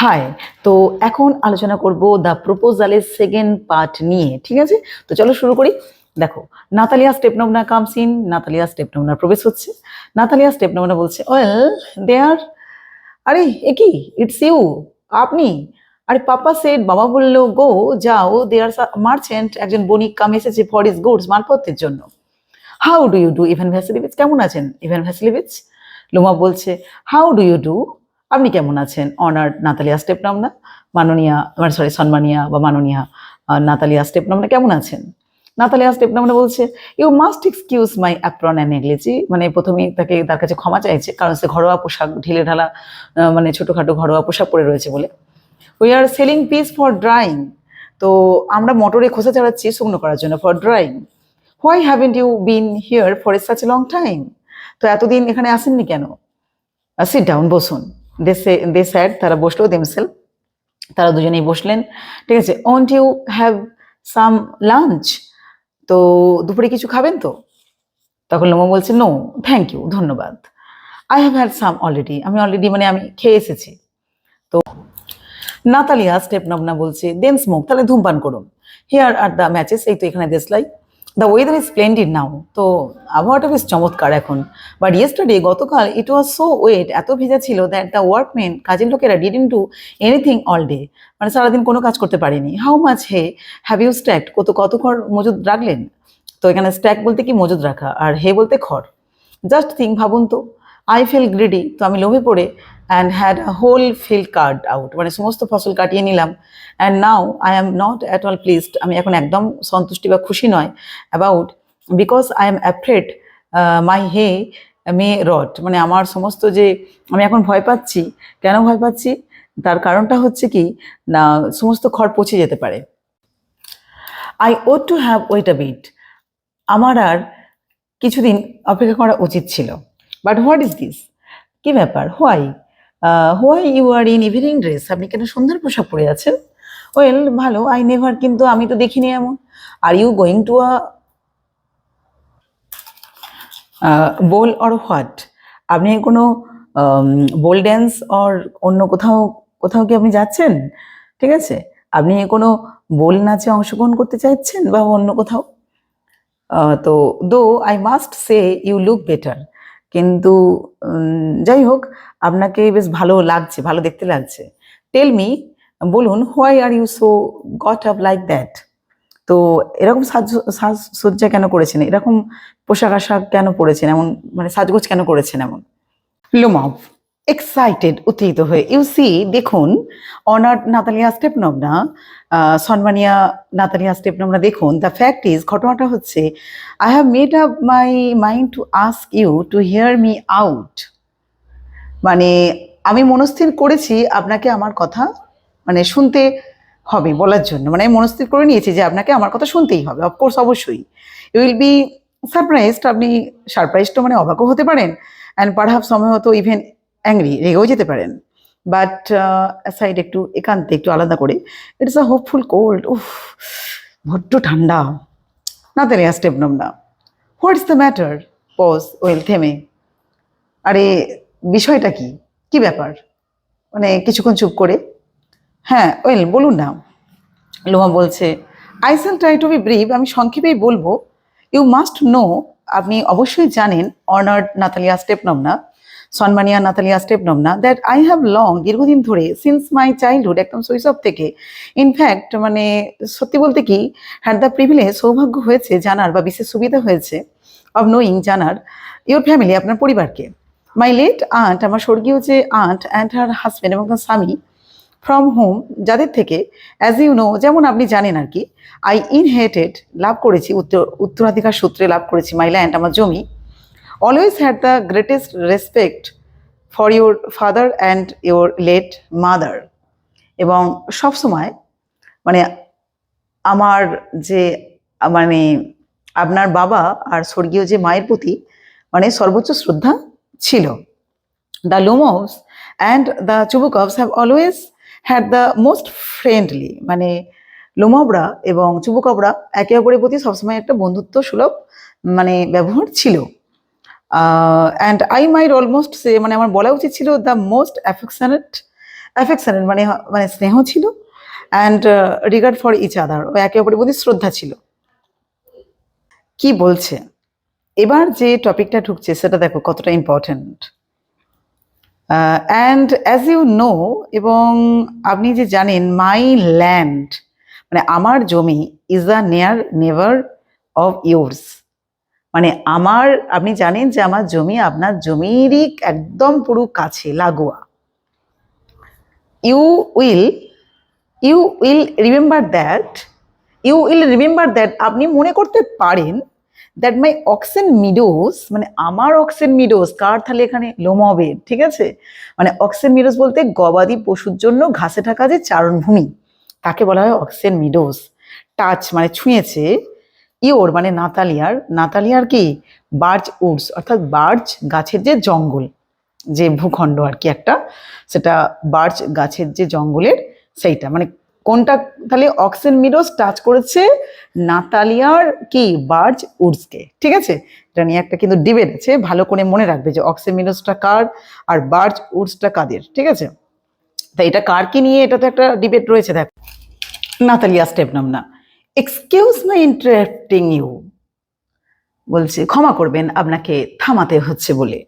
High তো এখন আলোচনা করব দ্য প্রপোজালের সেকেন্ড পার্ট নিয়ে, ঠিক আছে? তো চলো শুরু করি। দেখো Natalya Stepanovna comes in Natalya step নমনার প্রবেশ হচ্ছে। নাতালিয়া স্টেপ নমনা বলছে ওয়েল দে আর আরে, এ কি? ইটস ইউ আপনি? আরে পাপা সেট বাবা বলল গো যাও। দে আর মার্চেন্ট একজন বণিক কাম এসেছে ফর ইস গুডস মালপত্রের জন্য। How do you do Ivan Vassilevitch কেমন আছেন? ইভেন ভ্যাসিলিভিচ লোমা বলছে হাউ ডু ইউ ডু আপনি কেমন আছেন? অনার নাতালিয়া স্টেপ নামনা মাননীয়া সরি সম্মানিয়া বা মাননীয়া নাতালিয়া স্টেপ নামনা কেমন আছেন? নাতালিয়া স্টেপ নামনা বলছে you must excuse my apron and negligee মানে প্রথমেই তাকে, তার কাছে ক্ষমা চাইছে, কারণ সে ঘরোয়া পোশাক, ঢিলে ঢালা মানে ছোটোখাটো ঘরোয়া পোশাক পরে রয়েছে বলে। We are shelling peas for drying তো আমরা মোটরে খোসা চালাচ্ছি শুকনো করার জন্য for drying why haven't you been here for a such long time তো এতদিন এখানে আসেননি কেন? সিট ডাউন বসুন। দে স্যাড তারা বসল দেমসেল তারা দুজনেই বসলেন। ঠিক আছে won't you have some lunch তো দুপুরে কিছু খাবেন তো? তখন লোমো বলছে নো থ্যাংক ইউ ধন্যবাদ। I have had some already আমি অলরেডি মানে আমি খেয়ে এসেছি। তো নাতালিয়া স্টেপ নবনা বলছে দেন স্মোক তাহলে ধূমপান করুন। হিয়ার আর দ্য ম্যাচেস এই তো এখানে দেশলাই the weather is splendid now তো আবহাওয়াটা বেশ চমৎকার এখন। বাট ইয়েস্টারডে গতকাল ইট ওয়াজ সো ওয়েট এত ভিজা ছিল দ্যাট দ্য ওয়ার্কম্যান কাজের লোকেরা didn't to anything all day মানে সারাদিন কোনো কাজ করতে পারেনি। How much hay have you stack কত কত খড় মজুদ রাখলেন? তো এখানে স্ট্যাক বলতে কি মজুদ রাখা, আর হে বলতে খড়। জাস্ট থিং ভাবুন তো। আই ফিল গ্রিডি তো আমি লোভে পড়ে and had a whole field cut out মানে সমস্ত ফসল কাটিয়ে নিলাম and now I am not at all pleased আমি এখন একদম সন্তুষ্টি বা খুশি নয় about because I am afraid my hay may rot মানে আমার সমস্ত যে আমি এখন ভয় পাচ্ছি, কেন ভয় পাচ্ছি? তার কারণটা হচ্ছে কি, না, সমস্ত খড় পচে যেতে পারে। I ought to have wait a bit আমার আর কিছুদিন অপেক্ষা করা উচিত ছিল। বাট হোয়াট ইজ দিস কি ব্যাপার? Why why you are in evening dress আপনি কেন সন্ধ্যার পোশাক পরে আছেন? ওয়েল ভালো আই নেভার কিন্তু আমি তো দেখিনি এমন। Are you going to a ball or what আপনি কোনো বোল ড্যান্স অর অন্য কোথাও কোথাও কি আপনি যাচ্ছেন? ঠিক আছে? আপনি কোনো বোল নাচে অংশগ্রহণ করতে চাইছেন বা অন্য কোথাও? তো though I must say you look better কিন্তু যাই হোক আপনাকে বেশ ভালো লাগছে, ভালো দেখতে লাগছে। টেল মি বলুন why are you so got up like that তো এরকম সাজ, সাজসজ্জা কেন করেছেন? এরকম পোশাক আশাক কেন পরেছেন? এমন মানে সাজগোজ কেন করেছেন এমন? লোমাভ এক্সাইটেড উত্তেজিত হয়ে। ইউ সি দেখুন, অনার নাতালিয়া স্টেপনবনা সনমানিয়া নাতালিয়া স্টেপনবনা দেখুন দ্য ফ্যাক্ট ইজ ঘটনাটা হচ্ছে I have made up my mind to ask you to hear me out মানে আমি মনস্থির করেছি আপনাকে আমার কথা মানে শুনতে হবে বলার জন্য। মানে আমি মনস্থির করে নিয়েছি যে আপনাকে আমার কথা শুনতেই হবে। অফকোর্স অবশ্যই। ইউ উইল বি সারপ্রাইজড আপনি সারপ্রাইজড মানে অবাকও হতে পারেন। অ্যান্ড পারহাপ সময় হতো ইভেন অ্যাংরি রেগেও যেতে পারেন। বাট সাইড একটু একান্তে, একটু আলাদা করে ইট ইস আ হোপফুল কোল্ড উফ, বড্ড ঠান্ডা। না তাহলে Stepanovna. What is the matter pause well থেমে। আরে, বিষয়টা কি? কি ব্যাপার? মানে কিছুক্ষণ চুপ করে। হ্যাঁ ওয়েল বলুন না। লোমা বলছে I shall try to be brief আমি সংক্ষেপেই বলব। ইউ মাস্ট নো আপনি অবশ্যই জানেন honoured Natalia Stepanovna সম্মানিয়া Natalya, Stepanovna that I have long দীর্ঘদিন ধরে সিন্স মাই চাইল্ডহুড একদম শৈশব থেকে ইনফ্যাক্ট মানে সত্যি বলতে কি হ্যাড দ্য প্রিভিলেজ সৌভাগ্য হয়েছে জানার বা বিশেষ সুবিধা হয়েছে অব নোয়িং জানার ইওর ফ্যামিলি আপনার পরিবারকে। মাই লেট আন্ট আমার স্বর্গীয় যে আন্ট অ্যান্ড হার হাজব্যান্ড এবং তার স্বামী ফ্রম হোম যাদের থেকে অ্যাজ ইউ নো যেমন আপনি জানেন আর কি আই ইনহেরিটেড লাভ করেছি, উত্তর, উত্তরাধিকার সূত্রে লাভ করেছি মাই ল্যান্ড আমার জমি। Always had the greatest respect for your father and your late mother এবং সবসময় মানে আমার যে মানে আপনার বাবা আর স্বর্গীয় যে মায়ের প্রতি মানে সর্বোচ্চ শ্রদ্ধা ছিল। The Lomovs and the Chubukovs have always had the most friendly মানে লোমবরা এবং চুবুকবরা একে অপরের প্রতি সবসময় একটা বন্ধুত্ব সুলভ মানে ব্যবহার ছিল। And I might almost say মানে আমার বলা উচিত ছিল দ্য মোস্ট অ্যাফেকশনেট অ্যাফেকশনের মানে মানে স্নেহ ছিল and regard for each other ও একে অপরের প্রতি শ্রদ্ধা ছিল। কি বলছে? এবার যে টপিকটা ঢুকছে, সেটা দেখো কতটা important and as you know এবং আপনি যে জানেন মাই ল্যান্ড মানে আমার জমি ইজ আ নেয়ার নেভার অফ ইয়োর্স মানে আমার, আপনি জানেন যে আমার জমি, আপনার জমিরই একদম পুরো কাছে, লাগোয়া। You will you will remember that you will remember that আপনি মনে করতে পারেন দ্যাট মাই অক্সেন মিডোস মানে আমার অক্সেন মিডোস কার তাহলে এখানে লোমবের ঠিক আছে? মানে অক্সেন মিডোস বলতে গবাদি পশুর জন্য ঘাসে ঢাকা যে চারণভূমি তাকে বলা হয়? অক্সেন মিডোস টাচ মানে ছুঁয়েছে। ইওর মানে নাতালিয়ার। নাতালিয়ার কি? বার্চ উডস, অর্থাৎ বার্চ গাছের যে জঙ্গল, যে ভূখণ্ড আর কি একটা, সেটা বার্চ গাছের যে জঙ্গলের সেইটা। মানে কোনটা তাহলে অক্সেন মিডোস টাচ করেছে নাতালিয়ার কি? বার্চ উডসকে। ঠিক আছে? এটা নিয়ে একটা কিন্তু ডিবেট আছে, ভালো করে মনে রাখবে যে অক্সেন মিডোসটা কার আর বার্চ উডসটা কাদের। ঠিক আছে? তাই এটা কার কি নিয়ে এটা তো একটা ডিবেট রয়েছে, দেখো। নাতালিয়া স্টেপ নাম না। এক্সকিউজ মাই ইন্টারেক্টিং ইউ বলছে, ক্ষমা করবেন, আপনাকে থামাতে হচ্ছে বলে।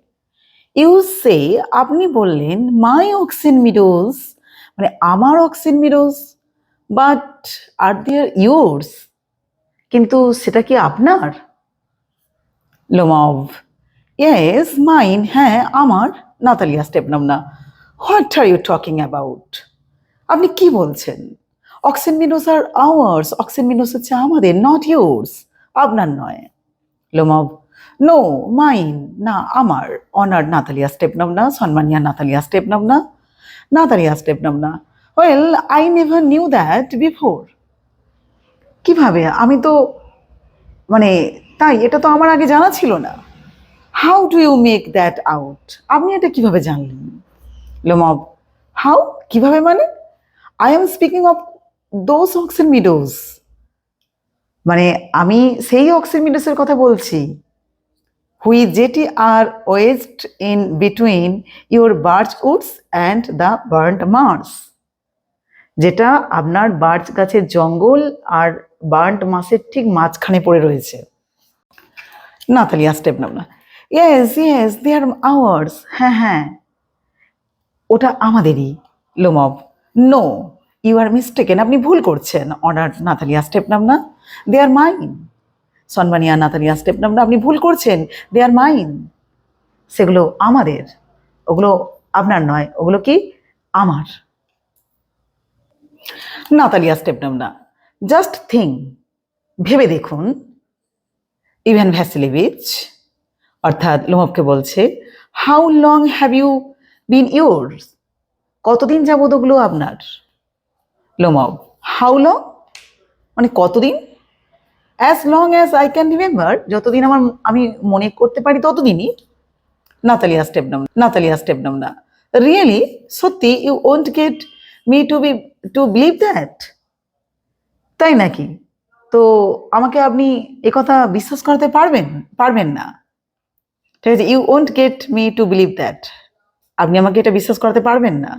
ইউ সে আপনি বললেন মাই অক্সিন মিডোজ মানে আমার Oxen Meadows but are there yours কিন্তু সেটা কি আপনার? লোমভ ইয়েস মাইন হ্যাঁ আমার Natalya Stepanovna what are you talking about আপনি কি বলছেন? Oxen Meadows are ours Oxen Meadows হচ্ছে আমাদের নট ইয়োর্স আপনার নয়। লোমভ নো মাইন না, আমার অনার নাতালিয়া স্টেপ নাম না সম্মানিয়া Natalia Stepanovna Natalya Stepanovna. Well I never knew that before কীভাবে? আমি তো মানে তাই, এটা তো আমার আগে জানা ছিল না। How do you make that out আপনি এটা কীভাবে জানলেন? লোমব হাউ কীভাবে মানে? I am speaking of those Oxen Meadows মানে আমি সেই অক্সিন মিডোসের কথা বলছি হুই যেটি are west in between your birch woods and the Burnt Marsh যেটা আপনার বার্চ গাছের জঙ্গল আর বার্ন্ট মাসের ঠিক মাঝখানে পড়ে রয়েছে। Natalia Stepanovna. Yes yes they are ours হ্যাঁ হ্যাঁ। ওটা আমাদেরই, Lomov. No you are mistaken আপনি ভুল করছেন। Honoured Natalia Stepanovna they are mine সনবানিয়া Natalia step না আপনি ভুল করছেন। দে আর মাইন সেগুলো আমাদের। ওগুলো আপনার নয়, ওগুলো কি? আমার। নাতালিয়া স্টেপ না জাস্ট থিং ভেবে দেখুন। ইভেন ভ্যাসিলিভিচ অর্থাৎ লোমবকে বলছে how long have you been yours কতদিন যাবত ওগুলো আপনার? লোমব হাউ লং মানে কতদিন? As long as I can remember যতদিন আমার আমি মনে করতে পারি ততদিনই। নাতালিয়া স্টেপ নাম নাতালিয়া স্টেপ নাম না। রিয়েলি সত্যি you won't get me to be to believe that তাই নাকি? তো আমাকে আপনি কথা বিশ্বাস করতে পারবেন পারবেন না। ঠিক আছে you won't get me to believe that আপনি আমাকে এটা বিশ্বাস করাতে পারবেন না।